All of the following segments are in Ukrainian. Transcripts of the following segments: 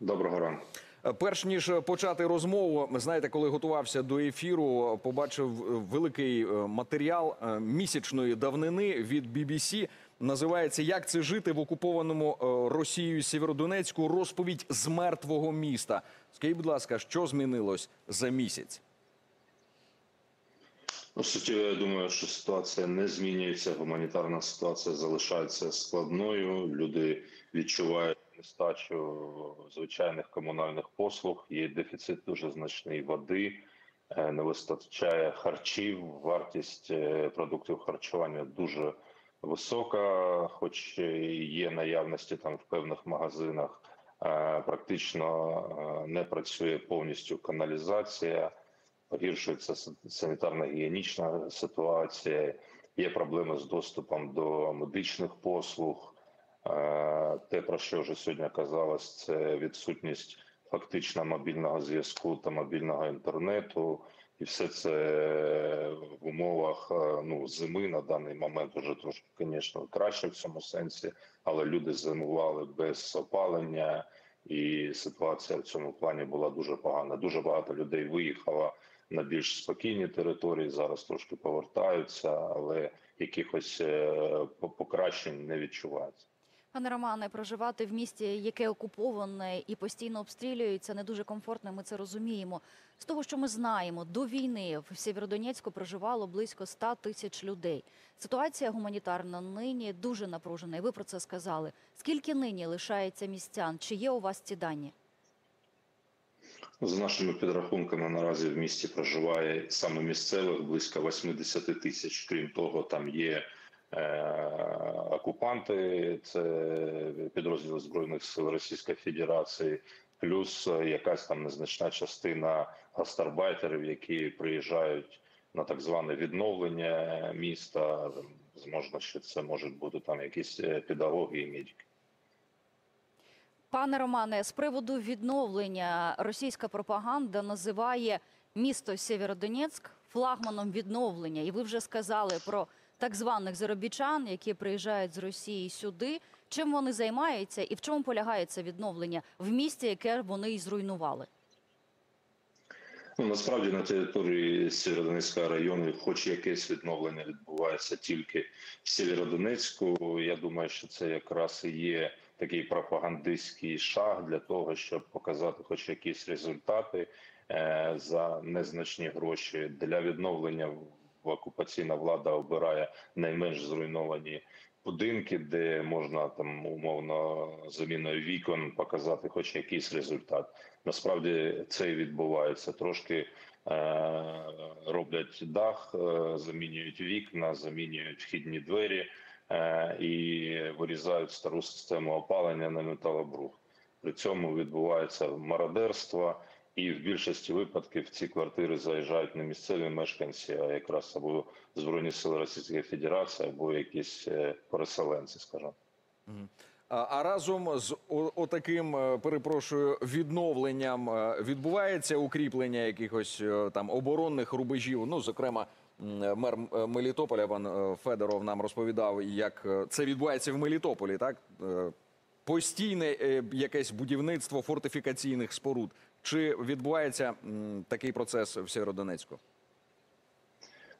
Доброго ранку. Перш ніж почати розмову, знаєте, коли готувався до ефіру, побачив великий е, матеріал е, місячної давнини від BBC. Називається Як це жити в окупованому е, Росією Сєвєродонецьку? Розповідь з мертвого міста. Скажіть, будь ласка, що змінилось за місяць? Ну, суттєво, я думаю, що ситуація не змінюється. Гуманітарна ситуація залишається складною. Люди відчувають нестачу звичайних комунальних послуг. Є дефіцит дуже значний води, е, не вистачає харчів. Вартість е, продуктів харчування дуже висока, хоч є наявності там в певних магазинах. е, Практично не працює повністю каналізація погіршується санітарно-гігієнічна ситуація, є проблеми з доступом до медичних послуг. Те, про що вже сьогодні казалось, це відсутність фактично мобільного зв'язку та мобільного інтернету, і все це в умовах е, ну зими на даний момент вже трошки, звісно, краще в цьому сенсі, але люди зимували без опалення, і ситуація в цьому плані була дуже погана. Дуже багато людей виїхало на більш спокійні території. Зараз трошки повертаються, але якихось е, покращень не відчувається. Пане Романе, проживати в місті, яке окуповане і постійно обстрілюється, не дуже комфортно. Ми це розуміємо. З того, що ми знаємо, до війни в Сєвєродонецьку проживало близько 100 тисяч людей. Ситуація гуманітарна нині дуже напружена. І ви про це сказали. Скільки нині лишається містян? Чи є у вас ці дані? За нашими підрахунками, наразі в місті проживає саме місцевих близько 80 тисяч. Крім того, там є окупанти, це підрозділи збройних сил Російської Федерації, плюс е, якась там незначна частина гастарбайтерів, які приїжджають на так зване відновлення міста. Можна що це можуть бути там якісь е, педагоги і медики. Пане Романе, з приводу відновлення російська пропаганда називає місто Сєвєродонецьк флагманом відновлення. І ви вже сказали про так званих заробітчан, які приїжджають з Росії сюди. Чим вони займаються і в чому полягає це відновлення в місті, яке вони і зруйнували? Ну, насправді на території Сєвєродонецького району, хоч якесь відновлення відбувається тільки в Сєвєродонецьку. Я думаю, що це якраз і є такий пропагандистський шаг для того, щоб показати, хоч якісь результати е, за незначні гроші для відновлення. Окупаційна влада обирає найменш зруйновані будинки, де можна там умовно заміною вікон показати, хоч якийсь результат. Насправді це і відбувається. Трошки е, роблять дах, е, замінюють вікна, замінюють вхідні двері е, і вирізають стару систему опалення на металобрух. При цьому відбувається мародерство, і в більшості випадків ці квартири заїжджають не місцеві мешканці, а якраз або збройні сили Російської Федерації, або якісь е, переселенці, скажімо. А, разом з отаким, е, перепрошую, відновленням е, відбувається укріплення якихось там оборонних рубежів. Ну, зокрема, мер Мелітополя пан Федоров нам розповідав, як це відбувається в Мелітополі, так постійне якесь будівництво фортифікаційних споруд. Чи відбувається такий процес в Сєвєродонецьку?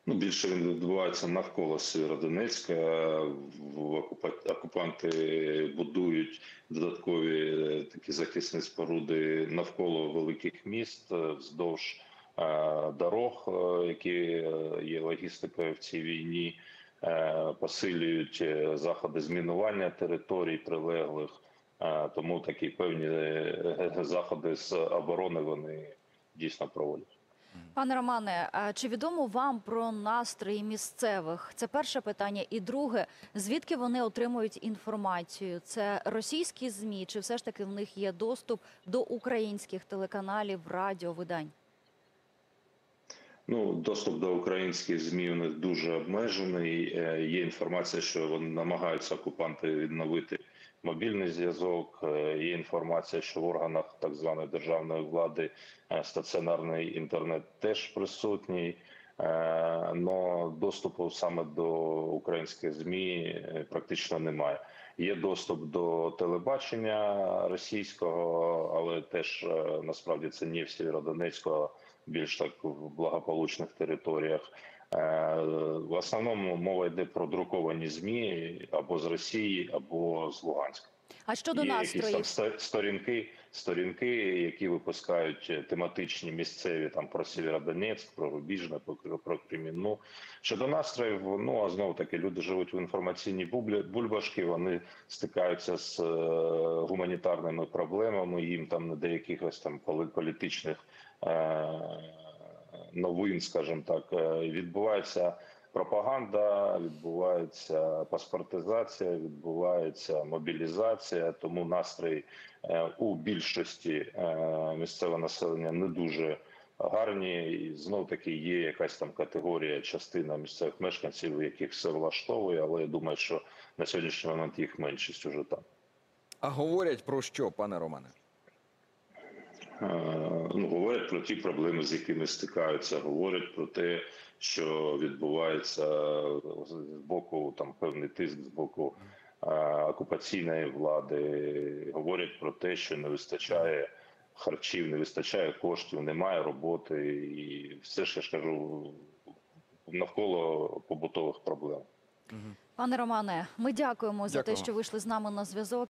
Ну, більше він відбувається навколо Сєвєродонецька. Окупанти будують додаткові е, такі захисні споруди навколо великих міст е, вздовж е, дорог, які є логістикою в цій війні. Посилюють заходи змінування територій прилеглих, тому такі певні е, заходи з оборони вони дійсно проводять. Пане Романе, чи відомо вам про настрої місцевих? Це перше питання. І друге, звідки вони отримують інформацію? Це російські змі, чи все ж таки в них є доступ до українських телеканалів, радіо, видань? Ну, доступ до українських змі у них дуже обмежений. Е, Є інформація, що вони намагаються окупанти відновити мобільний зв'язок. Е, Є інформація, що в органах так званої державної влади е, стаціонарний інтернет теж присутній. Но доступу саме до українських змі е, практично немає. Є доступ до телебачення російського, але теж е, насправді це не в Сєвєродонецьку, а більш так в благополучних територіях. Е, В основному мова йде про друковані змі або з Росії, або з Луганська. А щодо Є якісь там настроїв, сторінки, сторінки, які випускають е, тематичні місцеві там про Сєвєродонецьк, про Рубіжне, про, про Кремінну. Щодо настроїв, ну а знову таки люди живуть в інформаційній бублі, бульбашки. Вони стикаються з е, гуманітарними проблемами. Їм там не до якихось там політичних е, новин, скажімо так, е, відбувається пропаганда, відбувається паспортизація, відбувається мобілізація. Тому настрій е, у більшості е, місцевого населення не дуже гарні. І знов таки є якась там категорія, частина місцевих мешканців, яких все влаштовує, але я думаю, що на сьогоднішній момент їх меншість уже там. А говорять про що, пане Романе? Е, ну, говорять про ті проблеми, з якими стикаються, говорять про те, що відбувається з боку там певний тиск з боку е, окупаційної влади. Говорять про те, що не вистачає харчів, не вистачає коштів, немає роботи, і все ж я ж кажу навколо побутових проблем. пане Романе, ми дякуємо за те, що вийшли з нами на зв'язок.